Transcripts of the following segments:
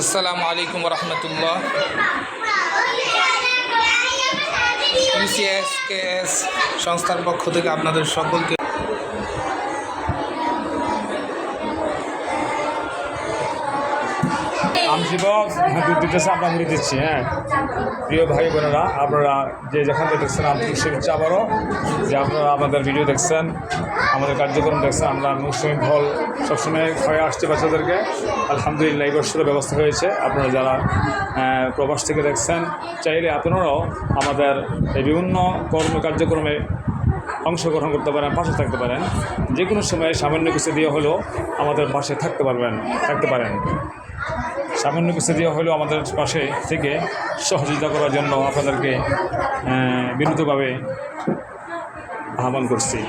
আসসালামু আলাইকুম রহমতুল্লাহ। UCS KS সংস্থার পক্ষ থেকে আপনাদের সকলকে আমি শিবক দুধ দিতেছে, আমরা দিচ্ছি হ্যাঁ। প্রিয় ভাই বোনেরা, আপনারা যে যেখান থেকে দেখছেন আন্তরিক শুভেচ্ছা আবারও যে আপনারা আমাদের ভিডিও দেখছেন, আমাদের কার্যক্রম দেখছেন, আমরা মৌসুমি ফল সবসময় খাওয়া আসছে বাচ্চাদেরকে। আলহামদুলিল্লাহ, এই বছরের ব্যবস্থা হয়েছে। আপনারা যারা প্রবাস থেকে দেখছেন, চাইলে আপনারাও আমাদের এই বিভিন্ন কর্ম কার্যক্রমে অংশগ্রহণ করতে পারেন, পাশে থাকতে পারেন। যে কোনো সময় সামান্য কিছু দিয়ে হলেও আমাদের পাশে থাকতে পারবেন, থাকতে পারেন। সামান্য কিছু দেওয়া হলেও আমাদের পাশে থেকে সহযোগিতা করার জন্য আপনাদেরকে বিনীতভাবে আহ্বান করছি।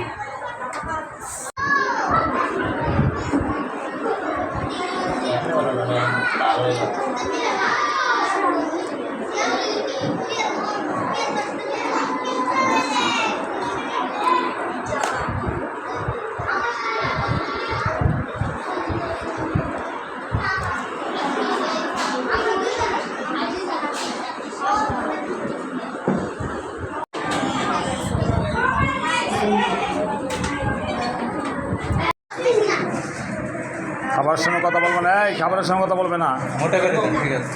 খাবারের সঙ্গে কথা বলবে না এই খাবারের সঙ্গে কথা বলবে না মোটা করে ঠিক আছে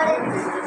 করে